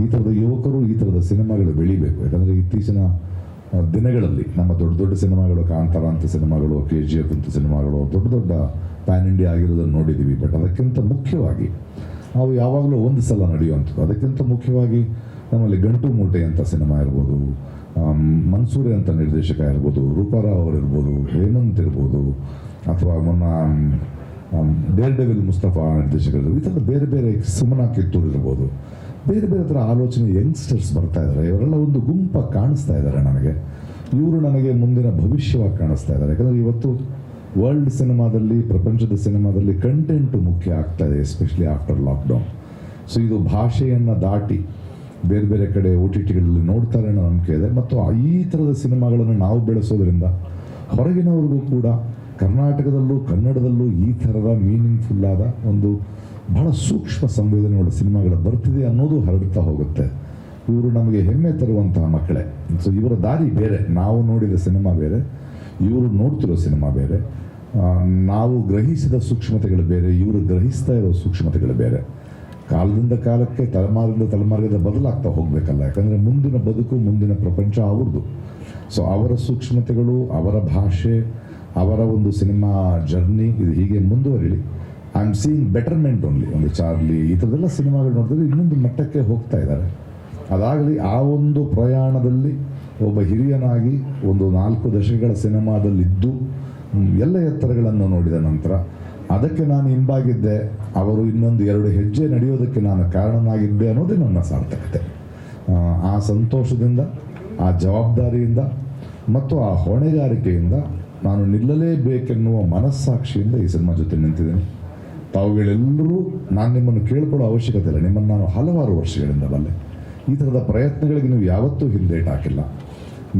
ಈ ಥರದ ಯುವಕರು ಈ ಥರದ ಸಿನಿಮಾಗಳು ಬೆಳಿಬೇಕು. ಯಾಕಂದರೆ ಇತ್ತೀಚಿನ ದಿನಗಳಲ್ಲಿ ನಮ್ಮ ದೊಡ್ಡ ದೊಡ್ಡ ಸಿನಿಮಾಗಳು ಕಾಂತಾರ ಅಂತ ಸಿನಿಮಾಗಳು ಕೆ ಜಿ ಎಫ್ ಅಂತ ಸಿನಿಮಾಗಳು, ದೊಡ್ಡ ದೊಡ್ಡ ಪ್ಯಾನ್ ಇಂಡಿಯಾ ಆಗಿರೋದನ್ನು ನೋಡಿದ್ದೀವಿ ಬಟ್ ಅದಕ್ಕಿಂತ ಮುಖ್ಯವಾಗಿ, ಅವು ಯಾವಾಗಲೂ ಒಂದು ಸಲ ನಡೆಯುವಂಥದ್ದು. ಅದಕ್ಕಿಂತ ಮುಖ್ಯವಾಗಿ ನಮ್ಮಲ್ಲಿ ಗಂಟು ಮೂಟೆ ಅಂತ ಸಿನಿಮಾ ಇರ್ಬೋದು ಮನ್ಸೂರಿ ಅಂತ ನಿರ್ದೇಶಕ ಇರ್ಬೋದು ರೂಪಾರಾವ್ ಅವರಿರ್ಬೋದು ಹೇಮಂತ್ ಇರ್ಬೋದು, ಅಥವಾ ಮೊನ್ನ ಡೇರ್ ಡೆವಿಲ್ ಮುಸ್ತಫಾ ನಿರ್ದೇಶಕರು ಈ ಥರ ಬೇರೆ ಬೇರೆ ಸುಮನಾ ಕಿತ್ತೂರು ಇರ್ಬೋದು. ಬೇರೆ ಬೇರೆ ಥರ ಆಲೋಚನೆ ಯಂಗ್ಸ್ಟರ್ಸ್ ಬರ್ತಾ ಇದ್ದಾರೆ. ಇವರೆಲ್ಲ ಒಂದು ಗುಂಪ ಕಾಣಿಸ್ತಾ ಇದ್ದಾರೆ ನನಗೆ. ಇವರು ನನಗೆ ಮುಂದಿನ ಭವಿಷ್ಯವಾಗಿ ಕಾಣಿಸ್ತಾ ಇದ್ದಾರೆ. ಯಾಕಂದರೆ ಇವತ್ತು ವರ್ಲ್ಡ್ ಸಿನಿಮಾದಲ್ಲಿ ಪ್ರಪಂಚದ ಸಿನಿಮಾದಲ್ಲಿ ಕಂಟೆಂಟು ಮುಖ್ಯ ಆಗ್ತಾ ಇದೆ ಎಸ್ಪೆಷಲಿ ಆಫ್ಟರ್ ಲಾಕ್ಡೌನ್ ಸೊ ಇದು ಭಾಷೆಯನ್ನು ದಾಟಿ ಬೇರೆ ಬೇರೆ ಕಡೆ ಓ ಟಿ ಟಿಗಳಲ್ಲಿ ನೋಡ್ತಾರೆ ಅನ್ನೋ ನಂಬಿಕೆ ಇದೆ. ಮತ್ತು ಈ ಥರದ ಸಿನಿಮಾಗಳನ್ನು ನಾವು ಬೆಳೆಸೋದ್ರಿಂದ ಹೊರಗಿನವ್ರಿಗೂ ಕೂಡ ಕರ್ನಾಟಕದಲ್ಲೂ, ಕನ್ನಡದಲ್ಲೂ ಈ ಥರದ ಮೀನಿಂಗ್ಫುಲ್ಲಾದ ಒಂದು ಬಹಳ ಸೂಕ್ಷ್ಮ ಸಂವೇದನೆಗಳ ಸಿನಿಮಾಗಳು ಬರ್ತಿದೆ ಅನ್ನೋದು ಹರಡ್ತಾ ಹೋಗುತ್ತೆ. ಇವರು ನಮಗೆ ಹೆಮ್ಮೆ ತರುವಂತಹ ಮಕ್ಕಳೇ. ಸೊ ಇವರ ದಾರಿ ಬೇರೆ. ನಾವು ನೋಡಿದ ಸಿನಿಮಾ ಬೇರೆ. ಇವರು ನೋಡ್ತಿರೋ ಸಿನಿಮಾ ಬೇರೆ. ನಾವು ಗ್ರಹಿಸಿದ ಸೂಕ್ಷ್ಮತೆಗಳು ಬೇರೆ. ಇವರು ಗ್ರಹಿಸ್ತಾ ಇರೋ ಸೂಕ್ಷ್ಮತೆಗಳು ಬೇರೆ. ಕಾಲದಿಂದ ಕಾಲಕ್ಕೆ, ತಲೆಮಾರಿಂದ ತಲೆಮಾರಿಂದ ಬದಲಾಗ್ತಾ ಹೋಗಬೇಕಲ್ಲ. ಯಾಕಂದರೆ ಮುಂದಿನ ಬದುಕು, ಮುಂದಿನ ಪ್ರಪಂಚ ಅವ್ರದ್ದು. ಸೊ ಅವರ ಸೂಕ್ಷ್ಮತೆಗಳು, ಅವರ ಭಾಷೆ, ಅವರ ಒಂದು ಸಿನಿಮಾ ಜರ್ನಿ, ಇದು ಹೀಗೆ ಮುಂದುವರಿಲಿ. I am seeing betterment only ಒಂದು ಚಾರ್ಲಿ, ಈ ಥರದೆಲ್ಲ ಸಿನಿಮಾಗಳು ನೋಡಿದ್ರೆ ಇನ್ನೊಂದು ಮಟ್ಟಕ್ಕೆ ಹೋಗ್ತಾ ಇದ್ದಾರೆ. ಅದಾಗಲಿ ಆ ಒಂದು ಪ್ರಯಾಣದಲ್ಲಿ ಒಬ್ಬ ಹಿರಿಯನಾಗಿ ಒಂದು ನಾಲ್ಕು ದಶಕಗಳ ಸಿನಿಮಾದಲ್ಲಿದ್ದು ಎಲ್ಲ ಎತ್ತರಗಳನ್ನು ನೋಡಿದ ನಂತರ, ಅದಕ್ಕೆ ನಾನು ಹಿಂಬಾಗಿದ್ದೆ. ಅವರು ಇನ್ನೊಂದು ಎರಡು ಹೆಜ್ಜೆ ನಡೆಯೋದಕ್ಕೆ ನಾನು ಕಾರಣನಾಗಿದ್ದೆ ಅನ್ನೋದೇ ನನ್ನ ಸಾರ್ಥಕತೆ. ಆ ಸಂತೋಷದಿಂದ, ಆ ಜವಾಬ್ದಾರಿಯಿಂದ, ಮತ್ತು ಆ ಹೊಣೆಗಾರಿಕೆಯಿಂದ ನಾನು ನಿಲ್ಲಲೇಬೇಕೆನ್ನುವ ಮನಸ್ಸಾಕ್ಷಿಯಿಂದ ಈ ಸಿನಿಮಾ ಜೊತೆ ನಿಂತಿದ್ದೀನಿ. ತಾವುಗಳೆಲ್ಲರೂ ನಾನು ನಿಮ್ಮನ್ನು ಕೇಳ್ಕೊಳ್ಳೋ ಅವಶ್ಯಕತೆ ಇಲ್ಲ. ನಿಮ್ಮನ್ನು ನಾನು ಹಲವಾರು ವರ್ಷಗಳಿಂದ ಬಲ್ಲೆ. ಈ ಥರದ ಪ್ರಯತ್ನಗಳಿಗೆ ನೀವು ಯಾವತ್ತೂ ಹಿಂದೇಟ್ ಹಾಕಿಲ್ಲ.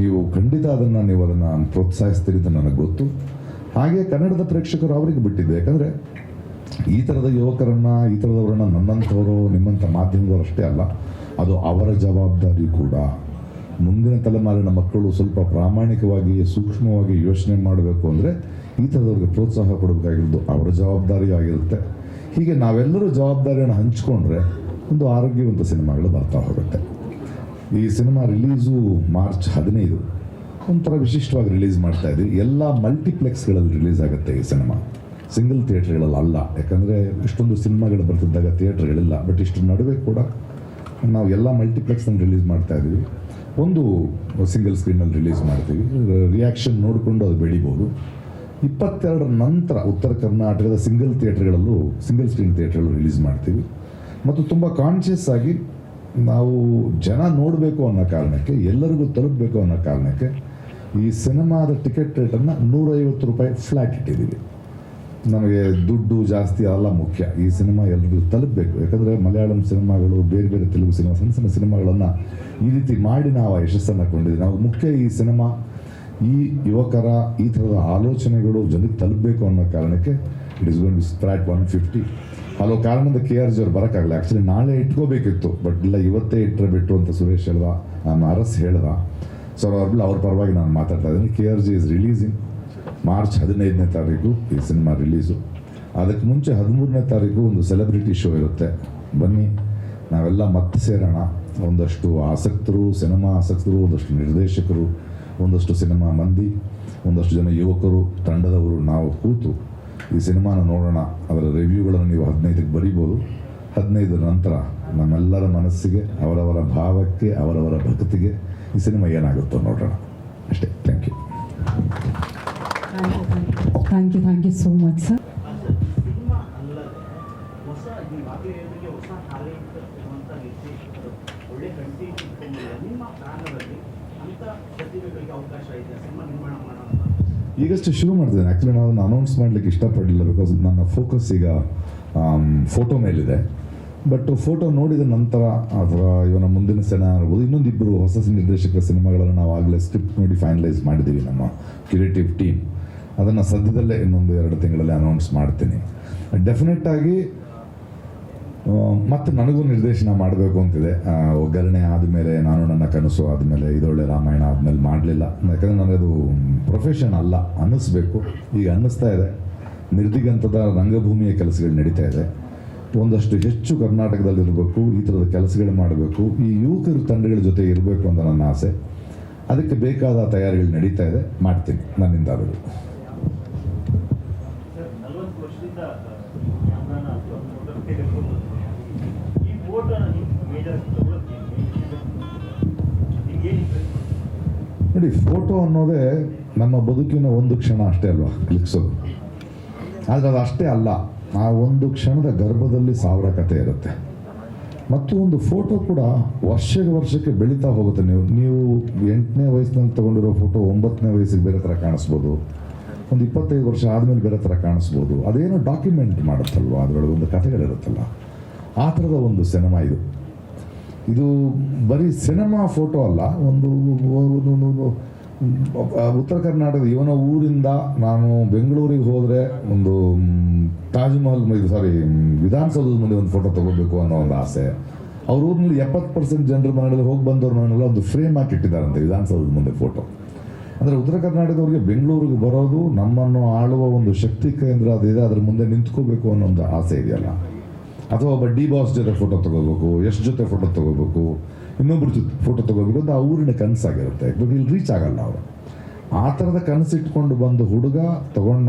ನೀವು ಖಂಡಿತ ಅದನ್ನು ನೀವು ಅದನ್ನು ಪ್ರೋತ್ಸಾಹಿಸ್ತೀರಿ ಅಂತ ನನಗೆ ಗೊತ್ತು. ಹಾಗೆ ಕನ್ನಡದ ಪ್ರೇಕ್ಷಕರು ಅವರಿಗೆ ಬಿಟ್ಟಿದ್ದೆ ಯಾಕಂದರೆ ಈ ಥರದ ಯುವಕರನ್ನು, ಈ ಥರದವರನ್ನು ನನ್ನಂಥವರು, ನಿಮ್ಮಂಥ ಮಾಧ್ಯಮದವರು ಅಷ್ಟೇ ಅಲ್ಲ, ಅದು ಅವರ ಜವಾಬ್ದಾರಿ ಕೂಡ. ಮುಂದಿನ ತಲೆಮಾರಿನ ಮಕ್ಕಳು ಸ್ವಲ್ಪ ಪ್ರಾಮಾಣಿಕವಾಗಿ, ಸೂಕ್ಷ್ಮವಾಗಿ ಯೋಚನೆ ಮಾಡಬೇಕು ಅಂದರೆ ಈ ಥರದವ್ರಿಗೆ ಪ್ರೋತ್ಸಾಹ ಕೊಡಬೇಕಾಗಿರೋದು ಅವರ ಜವಾಬ್ದಾರಿ ಆಗಿರುತ್ತೆ. ಹೀಗೆ ನಾವೆಲ್ಲರೂ ಜವಾಬ್ದಾರಿಯನ್ನು ಹಂಚಿಕೊಂಡ್ರೆ ಒಂದು ಆರೋಗ್ಯವಂತ ಸಿನಿಮಾಗಳು ಬರ್ತಾ ಹೋಗುತ್ತೆ. ಈ ಸಿನಿಮಾ ರಿಲೀಸು ಮಾರ್ಚ್ ಹದಿನೈದು. ಒಂಥರ ವಿಶಿಷ್ಟವಾಗಿ ರಿಲೀಸ್ ಮಾಡ್ತಾ ಇದ್ವಿ ಎಲ್ಲ ಮಲ್ಟಿಪ್ಲೆಕ್ಸ್ಗಳಲ್ಲಿ ರಿಲೀಸ್ ಆಗುತ್ತೆ ಈ ಸಿನಿಮಾ. ಸಿಂಗಲ್ ಥಿಯೇಟ್ರ್ಗಳಲ್ಲಿ ಅಲ್ಲ. ಯಾಕಂದರೆ ಇಷ್ಟೊಂದು ಸಿನಿಮಾಗಳು ಬರ್ತಿದ್ದಾಗ ಥಿಯೇಟ್ರ್ಗಳಿಲ್ಲ. ಬಟ್ ಇಷ್ಟು ನಡುವೆ ಕೂಡ ನಾವು ಎಲ್ಲ ಮಲ್ಟಿಪ್ಲೆಕ್ಸ್ನ ರಿಲೀಸ್ ಮಾಡ್ತಾ ಇದ್ದೀವಿ. ಒಂದು ಸಿಂಗಲ್ ಸ್ಕ್ರೀನಲ್ಲಿ ರಿಲೀಸ್ ಮಾಡ್ತೀವಿ. ರಿಯಾಕ್ಷನ್ ನೋಡಿಕೊಂಡು ಅದು ಬೆಳಿಬೋದು. ಇಪ್ಪತ್ತೆರಡರ ನಂತರ ಉತ್ತರ ಕರ್ನಾಟಕದ ಸಿಂಗಲ್ ಥಿಯೇಟ್ರ್ಗಳಲ್ಲೂ ಸಿಂಗಲ್ ಸ್ಕ್ರೀನ್ ಥಿಯೇಟ್ರ್ಗಳು ರಿಲೀಸ್ ಮಾಡ್ತೀವಿ. ಮತ್ತು ತುಂಬ ಕಾನ್ಷಿಯಸ್ ಆಗಿ ನಾವು ಜನ ನೋಡಬೇಕು ಅನ್ನೋ ಕಾರಣಕ್ಕೆ, ಎಲ್ಲರಿಗೂ ತಲುಪಬೇಕು ಅನ್ನೋ ಕಾರಣಕ್ಕೆ ಈ ಸಿನಿಮಾದ ಟಿಕೆಟ್ ರೇಟನ್ನು ನೂರೈವತ್ತು ರೂಪಾಯಿ ಫ್ಲ್ಯಾಟ್ ಇಟ್ಟಿದ್ದೀವಿ. ನಮಗೆ ದುಡ್ಡು ಜಾಸ್ತಿ ಅಲ್ಲ ಮುಖ್ಯ. ಈ ಸಿನಿಮಾ ಎಲ್ರಿಗೂ ತಲುಪಬೇಕು. ಯಾಕಂದರೆ ಮಲಯಾಳಂ ಸಿನಿಮಾಗಳು, ಬೇರೆ ಬೇರೆ ತೆಲುಗು ಸಿನಿಮಾ, ಸಣ್ಣ ಸಣ್ಣ ಸಿನಿಮಾಗಳನ್ನು ಈ ರೀತಿ ಮಾಡಿ ನಾವು ಯಶಸ್ಸನ್ನು ಕೊಂಡಿದ್ದೀವಿ. ನಾವು ಮುಖ್ಯ ಈ ಸಿನಿಮಾ ಈ ಯುವಕರ ಈ ಥರದ ಆಲೋಚನೆಗಳು ಜನಕ್ಕೆ ತಲುಪಬೇಕು ಅನ್ನೋ ಕಾರಣಕ್ಕೆ it is gone sprout one fifty ಹಲವು ಕಾರಣದಿಂದ ಕೆ ಆರ್ ಜಿ ಅವ್ರು ಬರೋಕ್ಕಾಗಲ್ಲ. ಆ್ಯಕ್ಚುಲಿ ನಾಳೆ ಇಟ್ಕೋಬೇಕಿತ್ತು ಬಟ್ ಇಲ್ಲ, ಇವತ್ತೇ ಇಟ್ಟರೆ ಬಿಟ್ಟು ಅಂತ ಸುರೇಶ್ ಹೇಳ್ದ ನಾನು ಅರಸ್ ಹೇಳ್ದ. ಸೊ ಅವ್ರ ಅವ್ರ ಪರವಾಗಿ ನಾನು ಮಾತಾಡ್ತಾ ಇದ್ದೀನಿ. K R G is releasing March ಹದಿನೈದನೇ ತಾರೀಕು ಈ ಸಿನಿಮಾ ರಿಲೀಸು ಅದಕ್ಕೆ ಮುಂಚೆ ಹದಿಮೂರನೇ ತಾರೀಕು ಒಂದು ಸೆಲೆಬ್ರಿಟಿ ಶೋ ಇರುತ್ತೆ. ಬನ್ನಿ, ನಾವೆಲ್ಲ ಮತ್ತೆ ಸೇರೋಣ. ಒಂದಷ್ಟು ಆಸಕ್ತರು ಸಿನಿಮಾ ಆಸಕ್ತರು, ಒಂದಷ್ಟು ನಿರ್ದೇಶಕರು ಒಂದಷ್ಟು ಸಿನಿಮಾ ಮಂದಿ ಒಂದಷ್ಟು ಜನ ಯುವಕರು ತಂಡದವರು ನಾವು ಕೂತು ಈ ಸಿನಿಮಾನ ನೋಡೋಣ ಅದರ ರಿವ್ಯೂಗಳನ್ನು ನೀವು ಹದಿನೈದಕ್ಕೆ ಬರೀಬೋದು. ಹದಿನೈದರ ನಂತರ ನಮ್ಮೆಲ್ಲರ ಮನಸ್ಸಿಗೆ ಅವರವರ ಭಾವಕ್ಕೆ ಅವರವರ ಭಕ್ತಿಗೆ ಈ ಸಿನಿಮಾ ಏನಾಗುತ್ತೋ ನೋಡೋಣ. ಅಷ್ಟೇ. Thank you thank you thank you so much sir ಒಳ್ಳೆ ಕಂಟಿ ನಿಮ್ಮ ಬ್ಯಾನರಲ್ಲಿ ಈಗಷ್ಟೇ ಶುರು ಮಾಡ್ತಿದ್ದೇನೆ. ಆ್ಯಕ್ಚುಲಿ ನಾನು ಅನೌನ್ಸ್ ಮಾಡಲಿಕ್ಕೆ ಇಷ್ಟಪಡಲಿಲ್ಲ ಬಿಕಾಸ್ ನನ್ನ ಫೋಕಸ್ ಈಗ ಫೋಟೋ ಮೇಲಿದೆ. ಬಟ್ ಫೋಟೋ ನೋಡಿದ ನಂತರ, ಅಥವಾ ಇವನ ಮುಂದಿನ ಸಿನಿಮಾ ಇರ್ಬೋದು ಇನ್ನೊಂದಿಬ್ಬರು ಹೊಸ ನಿರ್ದೇಶಕರ ಸಿನಿಮಾಗಳನ್ನು ನಾವು ಆಗಲೇ ಸ್ಕ್ರಿಪ್ಟ್ ನೋಡಿ ಫೈನಲೈಸ್ ಮಾಡಿದ್ದೀವಿ ನಮ್ಮ ಕ್ರಿಯೇಟಿವ್ ಟೀಮ್ ಅದನ್ನು ಸದ್ಯದಲ್ಲೇ ಇನ್ನೊಂದು ಎರಡು ತಿಂಗಳಲ್ಲಿ ಅನೌನ್ಸ್ ಮಾಡ್ತೀನಿ. ಡೆಫಿನೆಟ್ ಆಗಿ ಮತ್ತೆ ನನಗೂ ನಿರ್ದೇಶನ ಮಾಡಬೇಕು ಅಂತಿದೆ. ಒಗ್ಗರಣೆ ಆದಮೇಲೆ ನಾನು ನನ್ನ ಕನಸು ಆದಮೇಲೆ ಇದೊಳ್ಳೆ ರಾಮಾಯಣ ಆದಮೇಲೆ ಮಾಡಲಿಲ್ಲ. ಯಾಕಂದರೆ ನನಗದು ಪ್ರೊಫೆಷನ್ ಅಲ್ಲ, ಅನ್ನಿಸ್ಬೇಕು. ಈಗ ಅನ್ನಿಸ್ತಾ ಇದೆ. ನಿರ್ದಿಗಂತದ ರಂಗಭೂಮಿಯ ಕೆಲಸಗಳು ನಡೀತಾ ಇದೆ. ಒಂದಷ್ಟು ಹೆಚ್ಚು ಕರ್ನಾಟಕದಲ್ಲಿರಬೇಕು ಈ ಥರದ ಕೆಲಸಗಳು ಮಾಡಬೇಕು, ಈ ಯುವಕರ ತಂಡಗಳ ಜೊತೆ ಇರಬೇಕು ಅಂತ ನನ್ನ ಆಸೆ. ಅದಕ್ಕೆ ಬೇಕಾದ ತಯಾರಿಗಳು ನಡೀತಾ ಇದೆ. ಮಾಡ್ತೀನಿ. ನನ್ನಿಂದ ನೋಡಿ ಫೋಟೋ ಅನ್ನೋದೇ ನಮ್ಮ ಬದುಕಿನ ಒಂದು ಕ್ಷಣ ಅಷ್ಟೇ ಅಲ್ವಾ? ಕ್ಲಿಕ್ಸೋದು ಆದರೆ ಅದು ಅಷ್ಟೇ ಅಲ್ಲ, ಆ ಒಂದು ಕ್ಷಣದ ಗರ್ಭದಲ್ಲಿ ಸಾವಿರ ಕಥೆ ಇರುತ್ತೆ. ಮತ್ತು ಒಂದು ಫೋಟೋ ಕೂಡ ವರ್ಷಕ್ಕೆ ವರ್ಷಕ್ಕೆ ಬೆಳೀತಾ ಹೋಗುತ್ತೆ. ನೀವು ನೀವು ಎಂಟನೇ ವಯಸ್ಸಿನಲ್ಲಿ ತೊಗೊಂಡಿರೋ ಫೋಟೋ ಒಂಬತ್ತನೇ ವಯಸ್ಸಿಗೆ ಬೇರೆ ಥರ ಕಾಣಿಸ್ಬೋದು. ಒಂದು ಇಪ್ಪತ್ತೈದು ವರ್ಷ ಆದಮೇಲೆ ಬೇರೆ ಥರ ಕಾಣಿಸ್ಬೋದು. ಅದೇನೋ ಡಾಕ್ಯುಮೆಂಟ್ ಮಾಡುತ್ತಲ್ವ? ಅದರೊಳಗೆ ಒಂದು ಕಥೆಗಳಿರುತ್ತಲ್ಲ. ಆ ಥರದ ಒಂದು ಸಿನಿಮಾ ಇದು. ಇದು ಬರೀ ಸಿನಿಮಾ ಫೋಟೋ ಅಲ್ಲ, ಒಂದು ಉತ್ತರ ಕರ್ನಾಟಕದ ಇವನ ಊರಿಂದ ನಾನು ಬೆಂಗಳೂರಿಗೆ ಹೋದರೆ ಒಂದು ತಾಜ್ ಮಹಲ್ ಇದು ಸಾರಿ ವಿಧಾನಸೌಧದ ಮುಂದೆ ಒಂದು ಫೋಟೋ ತಗೋಬೇಕು ಅನ್ನೋ ಒಂದು ಆಸೆ. ಅವ್ರ ಊರಿನಲ್ಲಿ ಎಪ್ಪತ್ತು ಪರ್ಸೆಂಟ್ ಜನರ ಮನೆಯಲ್ಲಿ ಹೋಗಿ ಬಂದವ್ರ ಮನೆಯಲ್ಲ ಒಂದು ಫ್ರೇಮ್ ಹಾಕಿ ಇಟ್ಟಿದ್ದಾರಂತೆ ವಿಧಾನಸೌಧದ ಮುಂದೆ ಫೋಟೋ. ಅಂದರೆ ಉತ್ತರ ಕರ್ನಾಟಕದವ್ರಿಗೆ ಬೆಂಗಳೂರಿಗೆ ಬರೋದು ನಮ್ಮನ್ನು ಆಳುವ ಒಂದು ಶಕ್ತಿ ಕೇಂದ್ರ ಅದಿದೆ, ಅದ್ರ ಮುಂದೆ ನಿಂತ್ಕೋಬೇಕು ಅನ್ನೋ ಒಂದು ಆಸೆ ಇದೆಯಲ್ಲ. ಅಥವಾ ಒಬ್ಬ ಡಿ ಬಾಸ್ ಜೊತೆ ಫೋಟೋ ತಗೋಬೇಕು ಎಷ್ಟು ಜೊತೆ ಫೋಟೋ ತಗೋಬೇಕು, ಇನ್ನೊಬ್ರ ಜೊತೆ ಫೋಟೋ ತಗೋಬೇಕು ಅಂತ ಆ ಊರಿನ ಕನಸಾಗಿರುತ್ತೆ. ಬಟ್ ಇಲ್ಲಿ ರೀಚ್ ಆಗಲ್ಲ ಅವರು. ಆ ಥರದ ಕನಸಿಟ್ಕೊಂಡು ಬಂದು ಹುಡುಗ, ತಗೊಂಡ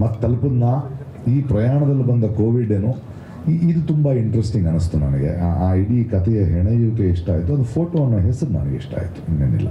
ಮತ್ತು ತಲುಪನ್ನ ಈ ಪ್ರಯಾಣದಲ್ಲಿ ಬಂದ ಕೋವಿಡ್ ಏನು ಇದು ತುಂಬ ಇಂಟ್ರೆಸ್ಟಿಂಗ್ ಅನ್ನಿಸ್ತು ನನಗೆ. ಆ- ಆ ಇಡೀ ಕಥೆಯ ಹೆಣೆಯುವಿಕೆ ಇಷ್ಟ ಆಯಿತು. ಅದು ಫೋಟೋ ಅನ್ನೋ ಹೆಸರು ನನಗೆ ಇಷ್ಟ ಆಯಿತು. ಇನ್ನೇನಿಲ್ಲ.